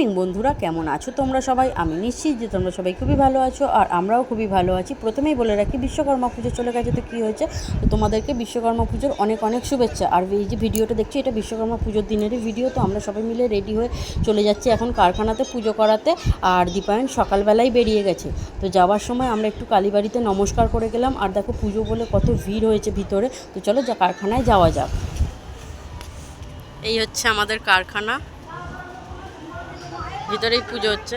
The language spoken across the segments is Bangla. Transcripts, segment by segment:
মর্নিং বন্ধুরা, কেমন আছো তোমরা সবাই? আমি নিশ্চিত যে তোমরা সবাই খুবই ভালো আছো আর আমরাও খুবই ভালো আছি। প্রথমেই বলে রাখি, বিশ্বকর্মা পুজো চলে গেছে তো কী হয়েছে? তো তোমাদেরকে বিশ্বকর্মা পুজোর অনেক অনেক শুভেচ্ছা। আর এই যে ভিডিওটা দেখছি, এটা বিশ্বকর্মা পুজোর দিনেরই ভিডিও, তো আমরা সবাই মিলে রেডি হয়ে চলে যাচ্ছি এখন কারখানাতে পুজো করাতে। আর দীপায়ন সকালবেলায় বেরিয়ে গেছে। তো যাওয়ার সময় আমরা একটু কালীবাড়িতে নমস্কার করে গেলাম। আর দেখো পুজো বলে কত ভিড় হয়েছে ভিতরে। তো চলো যা, কারখানায় যাওয়া যাক। এই হচ্ছে আমাদের কারখানা। ভিতরেই পুজো হচ্ছে।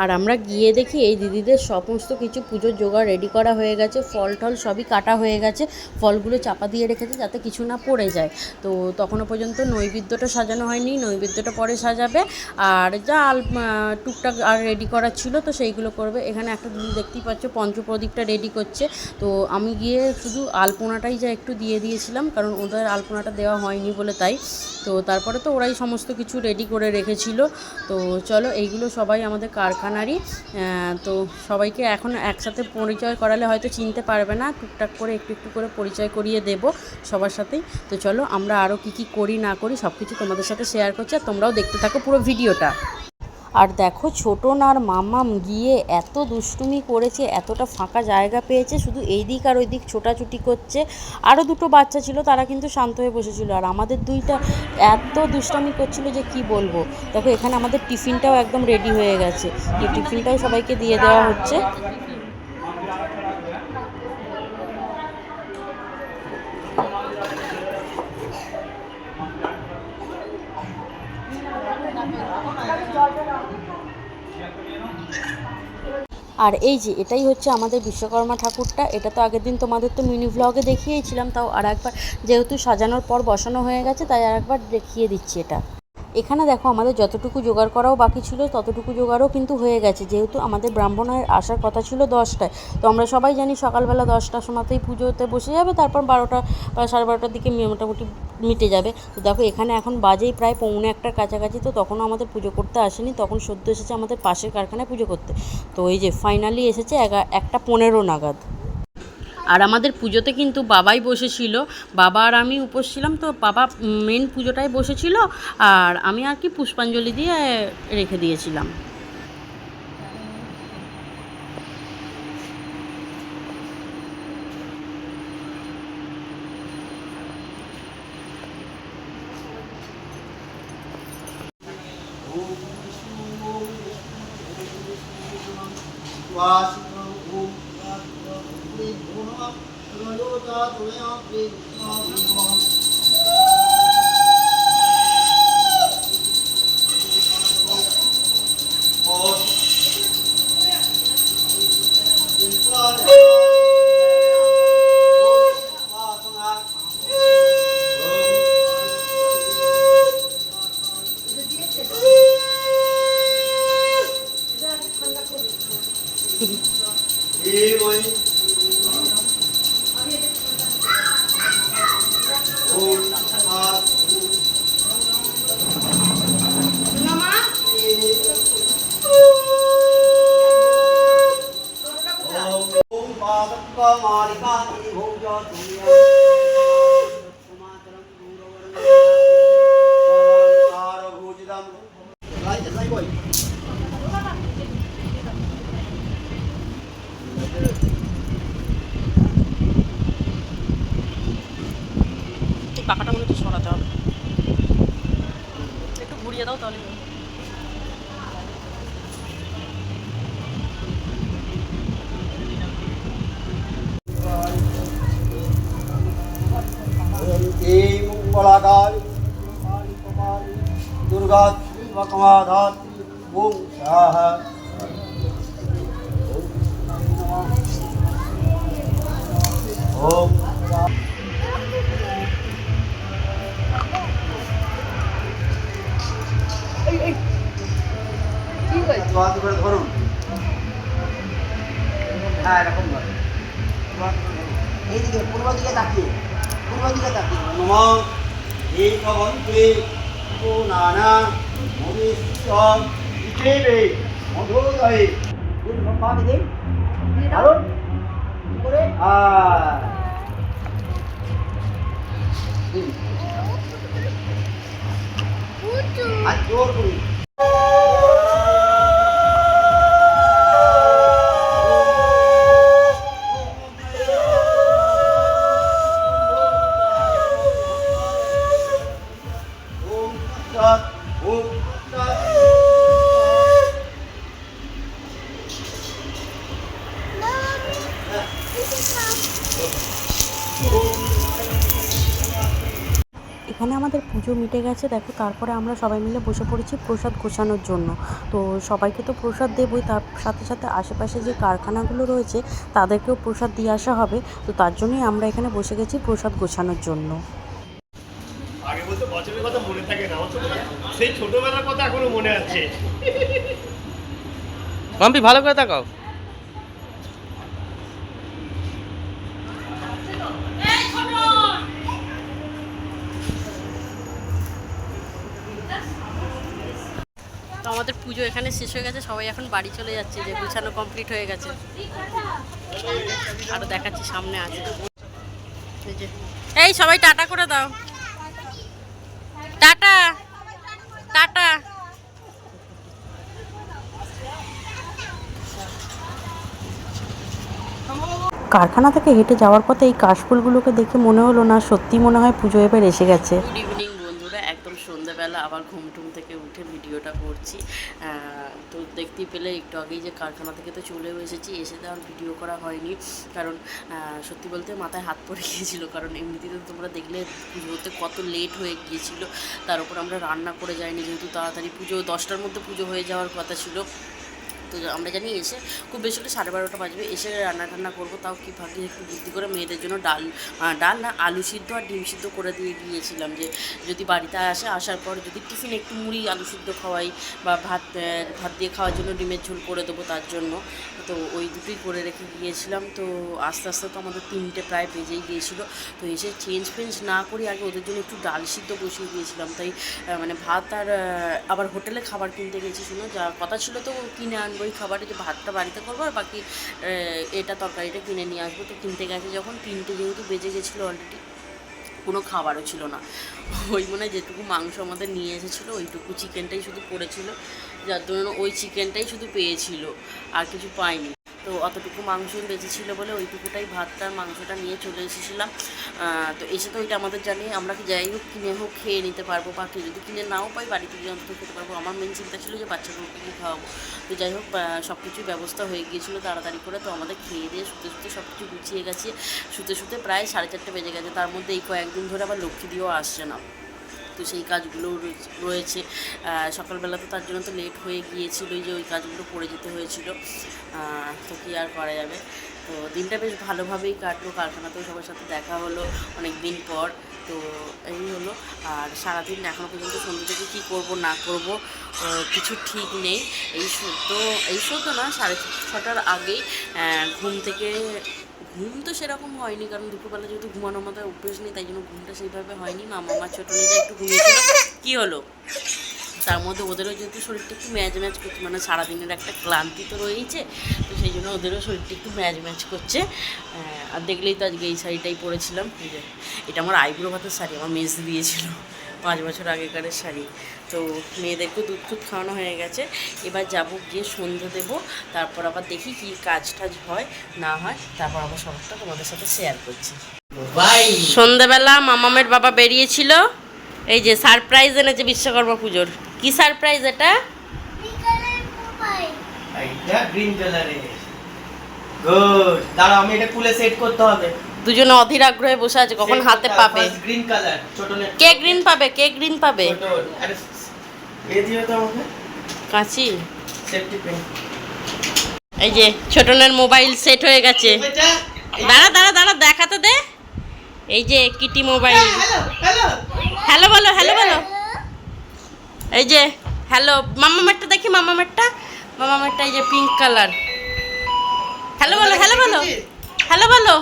আর আমরা গিয়ে দেখি এই দিদিদের সমস্ত কিছু পুজোর জোগাড় রেডি করা হয়ে গেছে, ফল টল সবই কাটা হয়ে গেছে, ফলগুলো চাপা দিয়ে রেখেছে যাতে কিছু না পড়ে যায়। তো তখনও পর্যন্ত নৈবেদ্যটা সাজানো হয়নি, নৈবেদ্যটা পরে সাজাবে। আর যা টুকটাক আর রেডি করার ছিল তো সেইগুলো করবে। এখানে একটা দিদি দেখতেই পাচ্ছ পঞ্চপ্রদীপটা রেডি করছে। তো আমি গিয়ে শুধু আলপনাটাই যা একটু দিয়ে দিয়েছিলাম, কারণ ওদের আলপনাটা দেওয়া হয়নি বলে তাই। তো তারপরে তো ওরাই সমস্ত কিছু রেডি করে রেখেছিল। তো চলো এইগুলো সবাই আমাদের কারখানারই আহ, তো সবাইকে এখন একসাথে পরিচয় করালে হয়তো চিনতে পারবে না টুকটাক করে একটু একটু করে পরিচয় করিয়ে দেব সবার সাথেই। তো চলো আমরা আরও কি কি করি না করি সব কিছু তোমাদের সাথে শেয়ার করছি আর তোমরাও দেখতে থাকো পুরো ভিডিওটা আর দেখো ছোটন আর মামাম গিয়ে এত দুষ্টুমি করেছে, এতটা ফাঁকা জায়গা পেয়েছে, শুধু এই দিক আর ওই দিক ছোটাছুটি করছে। আরও দুটো বাচ্চা ছিল, তারা কিন্তু শান্ত হয়ে বসেছিল। আর আমাদের দুইটা এত দুষ্টুমি করছিল যে কি বলব? দেখো এখানে আমাদের টিফিনটাও একদম রেডি হয়ে গেছে। এই টিফিনটাও সবাইকে দিয়ে দেওয়া হচ্ছে। আর এই যে, এটাই হচ্ছে আমাদের বিশ্বকর্মা ঠাকুরটা। এটা তো আগের দিন তোমাদের তো মিনি ভ্লগে দেখিয়েছিলাম, তাও আর একবার যেহেতু সাজানোর পর বসানো হয়ে গেছে, তাই আর একবার দেখিয়ে দিচ্ছি এটা। এখানে দেখো আমাদের যতটুকু জোগাড় করাও বাকি ছিল, ততটুকু জোগাড়ও কিন্তু হয়ে গেছে। যেহেতু আমাদের ব্রাহ্মণের আসার কথা ছিল দশটায়, তো আমরা সবাই জানি সকালবেলা দশটার সময়তেই পুজোতে বসে যাবে, তারপর বারোটা বা সাড়ে বারোটার দিকে মোটামুটি মিটে যাবে। তো দেখো এখানে এখন বাজেই প্রায় পৌনে একটার কাছাকাছি, তো তখনও আমাদের পুজো করতে আসেনি, তখন সদ্য এসেছে আমাদের পাশের কারখানায় পুজো করতে। তো এই যে ফাইনালি এসেছে একটা পনেরো নাগাদ। আর আমাদের পুজোতে কিন্তু বাবাই বসেছিল। বাবা আর আমি উপোস ছিলাম, তো বাবা মেন পুজোটাই বসেছিল আর আমি আর কি পুষ্পাঞ্জলি দিয়ে রেখে দিয়েছিলাম। এই Yeah. ওম সাহা ওম বাদ করে ধরুন হ্যাঁ এরকম এইদিকে পূর্ব দিকে তাকিয়ে পূর্ব দিকে তাকিয়ে। নমঃ একবন্তে ও নানা ভবিষ্য ইতেবে মধুদয়ে পা দিকে দারুণ করে আর আর জোর করি। গেছে দেখো তারপরে আমরা সবাই মিলে বসে পড়েছি প্রসাদ গোছানোর জন্য। তো সবাইকে তো প্রসাদ দেবই তার সাথে সাথে আশেপাশে যে কারখানাগুলো রয়েছে তাদেরকেও প্রসাদ দিয়ে আসা হবে। তো তার জন্যই আমরা এখানে বসে গেছি প্রসাদ গোছানোর জন্য। আগে বলতে বছরের কথা মনে থাকে না সেই ছোটবেলার কথা এখনও মনে আছে। মাম্পি ভালো করে তাকাও তো আমাদের পুজো এখানে শেষ হয়ে গেছে সবাই এখন বাড়ি চলে যাচ্ছে যে গুছানো কমপ্লিট হয়ে গেছে। আরও দেখাচ্ছি সামনে আছে। এই এই সবাই টাটা করে দাও। টাটা। টাটা। কারখানা থেকে হেঁটে যাওয়ার পথে এই কাশফুলগুলোকে দেখে মনে হলো না সত্যি মনে হয় পুজো এবার এসে গেছে গুড ইভিনিং বন্ধুরা একদম সন্ধ্যাবেলা আবার ঘুম টুম থেকে উঠে ভিডিওটা করছি। তো দেখতে পেলে একটু আগেই যে কারখানা থেকে তো চলেও এসেছি, এসে তো আর ভিডিও করা হয়নি। কারণ সত্যি বলতে মাথায় হাত পড়ে গিয়েছিল, কারণ এমনিতে তো তোমরা দেখলে পুজোতে কত লেট হয়ে গিয়েছিল। তার উপর আমরা রান্না করে যাইনি, যেহেতু তাড়াতাড়ি পুজো, দশটার মধ্যে পুজো হয়ে যাওয়ার কথা ছিল। তো আমরা জানি এসে খুব বেশি হলে সাড়ে বারোটা বাজবে, এসে রান্না টান্না করব, তাও কি ভাবছি একটু বুদ্ধি করে মেয়েদের জন্য ডাল ডাল না আলু সিদ্ধ আর ডিম সিদ্ধ করে দিয়ে গিয়েছিলাম যে যদি বাড়িতে আসে, আসার পর যদি টিফিন একটু মুড়ি আলু সিদ্ধ খাওয়াই বা ভাত ভাত দিয়ে খাওয়ার জন্য ডিমের ঝোল করে দেবো তার জন্য। তো ওই দুটোই করে রেখে গিয়েছিলাম, তো আস্তে আস্তে তো আমাদের তিনটে প্রায় বেজেই গিয়েছিল। তো এসে চেঞ্জ ফেঞ্জ না করে আগে ওদের জন্য একটু ডাল সিদ্ধ বসিয়ে দিয়েছিলাম, তাই মানে ভাত আর আবার হোটেলে খাবার কিনতে গেছি শুনো যা কথা ছিল তো কিনে আনব এই খাবারে যে ভাতটা বাড়িতে করব আর বাকি এটা তরকারিটা কিনে নিয়ে আসব। তো কিনতে গেছে যখন, তিনটে যেহেতু বেজে গেছিল অলরেডি কোনো খাবারও ছিল না। ওই মনে হয় যেটুকু মাংস আমাদের নিয়ে এসেছিল, ওইটুকু চিকেনটাই শুধু পড়েছিল। যার জন্য ওই চিকেনটাই শুধু পেয়েছিল, আর কিছু পাইনি। তো অতটুকু মাংস বেঁচেছিল বলে ওইটুকুটাই ভাতটা মাংসটা নিয়ে চলে এসেছিলাম। তো এসে তো ওইটা আমাদের জানি আমরা কি যাই হোক কিনে হোক খেয়ে নিতে পারব বা কেউ যদি কিনে নাও পাই বাড়িতে গিয়ে অন্তত খেতে পারব। আমার মেন চিন্তা ছিল যে বাচ্চাগুলোকে কি খাওয়াবো। তো যাই হোক সব কিছুর ব্যবস্থা হয়ে গিয়েছিল তাড়াতাড়ি করে। তো আমাদের খেয়ে দিয়ে শুতে শুতে সব কিছু গুছিয়ে গেছে। শুতে শুতে প্রায় সাড়ে চারটে বেজে গেছে। তার মধ্যে এই কয়েকদিন ধরে আবার লক্ষ্মী দিয়েও আসছে না। তো সেই কাজগুলো রয়েছে- সকালবেলা তো তার জন্য তো লেট হয়ে গিয়েছিল যে ওই কাজগুলো করে যেতে হয়েছিল। তো কী আর করা যাবে? তো দিনটা বেশ ভালোভাবেই কাটলো, কারখানাতেও সবার সাথে দেখা হলো অনেক দিন পর। তো এই হলো, আর সারাদিন এখনও পর্যন্ত সন্ধ্যে থেকে কী করব, না করব কিছু ঠিক নেই। এই সদ্য এই সদ্য না, সাড়ে ছটার আগেই ঘুম থেকে ঘুম তো সেরকম হয়নি, কারণ দুপুরবেলা যেহেতু ঘুমানোর মতো অভ্যেস নেই, তাই জন্য ঘুমটা সেইভাবে হয়নি। মা মামার ছোটো নিজে একটু ঘুমিয়েছিল। কী হলো? তার মধ্যে ওদেরও যেহেতু শরীরটা একটু ম্যাচ ম্যাচ করছে মানে সারাদিনের একটা ক্লান্তি তো রয়েছে তো সেই জন্য ওদেরও শরীরটা একটু ম্যাচ ম্যাচ করছে। আর দেখলেই তো আজকে এই শাড়িটাই পরেছিলাম। এটা আমার আইব্রো ভাতের শাড়ি, আমার মেজ দিয়েছিল। পাঁচ বছর আগেকারের শাড়ি। তো মেয়েদেরকেও দুধ টুধ খাওয়ানো হয়ে গেছে। এবার যাব গিয়ে সন্ধ্যে দেবো। তারপর আবার দেখি কি কাজ টাজ হয় না হয়। তারপর আবার সবটা তোমাদের সাথে শেয়ার করছি। সন্ধ্যেবেলা মামামের বাবা বেরিয়েছিল। এই যে সারপ্রাইজ এনেছে বিশ্বকর্মা পুজোর। কি সারপ্রাইজ এটা? গ্রিন কালারে গুড দাঁড়া আমি এটা খুলে সেট করতে হবে। দুজনে অধীর আগ্রহে বসে আছে কখন হাতে পাবে? গ্রিন কালার ছোট কে গ্রিন পাবে? কে গ্রিন পাবে? এ দিও তো আমাকে। কাঁচি? সেফটি পেন এই যে ছোটনের মোবাইল সেট হয়ে গেছে। দাঁড়া দাঁড়া দাঁড়া দেখাতে দে। এই যে kitty mobile hello hello. Hello বলো হ্যালো বলো। এই যে হ্যালো মামামেরটা দেখি মামামেরটা মামামেরটা এই যে পিঙ্ক কালার হ্যালো বলো হ্যালো বলো। হ্যালো বলো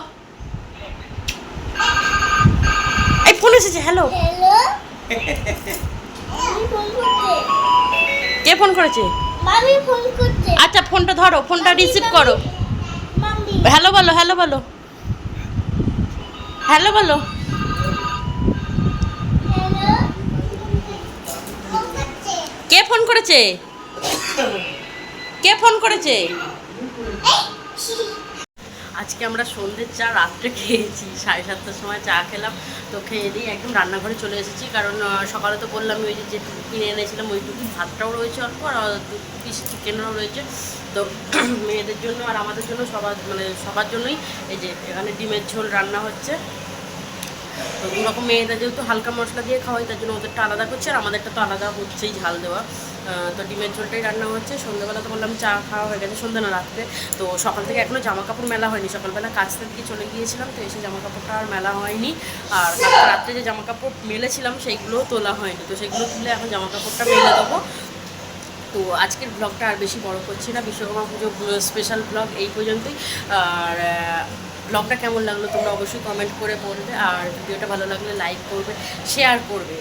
এই ফোন এসেছে হ্যালো কে ফোন করেছে? আচ্ছা ফোনটা ধরো ফোনটা রিসিভ করো। হ্যালো বলো হ্যালো বলো। হ্যালো বলো। কে ফোন করেছে? কে ফোন করেছে? আজকে আমরা সন্ধ্যের চা রাত্রে খেয়েছি, সাড়ে সাতটার সময় চা খেলাম, তো খেয়ে দিয়ে একদম রান্নাঘরে চলে এসেছি। কারণ সকালে তো বললাম ওই যে যেটুকু কিনে এনেছিলাম ওইটুকু ভাতটাও রয়েছে অল্প আর দু পিস চিকেনও রয়েছে। তো মেয়েদের জন্য আর আমাদের জন্য সবার মানে সবার জন্যই এই যে এখানে ডিমের ঝোল রান্না হচ্ছে। তো দুরকম মেয়েদের যেহেতু হালকা মশলা দিয়ে খাওয়াই, তার জন্য ওদেরটা আলাদা করছে, আর আমাদেরটা তো আলাদা হচ্ছেই ঝাল দেওয়া। তো ডিমের ঝোলটাই রান্না হচ্ছে। সন্ধ্যাবেলা তো বললাম চা খাওয়া হয়ে গেছে সন্ধ্যা না রাত্রে। তো সকাল থেকে এখনও জামা কাপড় মেলা হয়নি। সকালবেলা কাচতে দিকে চলে গিয়েছিলাম, তো এসে জামা কাপড়টা আর মেলা হয়নি। আর রাত্রে যে জামা কাপড় মেলেছিলাম সেইগুলোও তোলা হয়নি। তো সেগুলো তুলে এখন জামা কাপড়টা মেলে দেবো। তো আজকের ব্লগটা আর বেশি বড় করছি না। বিশ্বকর্মা পুজো স্পেশাল ব্লগ এই পর্যন্তই। আর ব্লগটা কেমন লাগল তোমরা অবশ্যই কমেন্ট করে বলবে। আর ভিডিওটা ভালো লাগলে লাইক করবে শেয়ার করবে।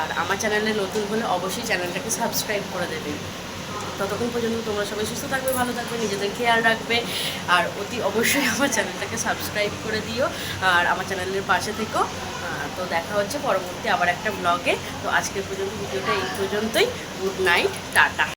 আর আমার চ্যানেলে নতুন হলে অবশ্যই চ্যানেলটাকে সাবস্ক্রাইব করে দেবে। ততক্ষণ পর্যন্ত তোমরা সবাই সুস্থ থাকবে, ভালো থাকবে, নিজেদের খেয়াল রাখবে। আর অতি অবশ্যই আমার চ্যানেলটাকে সাবস্ক্রাইব করে দিও। আর আমার চ্যানেলের পাশে থেকো। তো দেখা হচ্ছে পরবর্তী আবার একটা ব্লগে তো আজকের পর্যন্ত ভিডিওটা এই পর্যন্তই। Good night tata.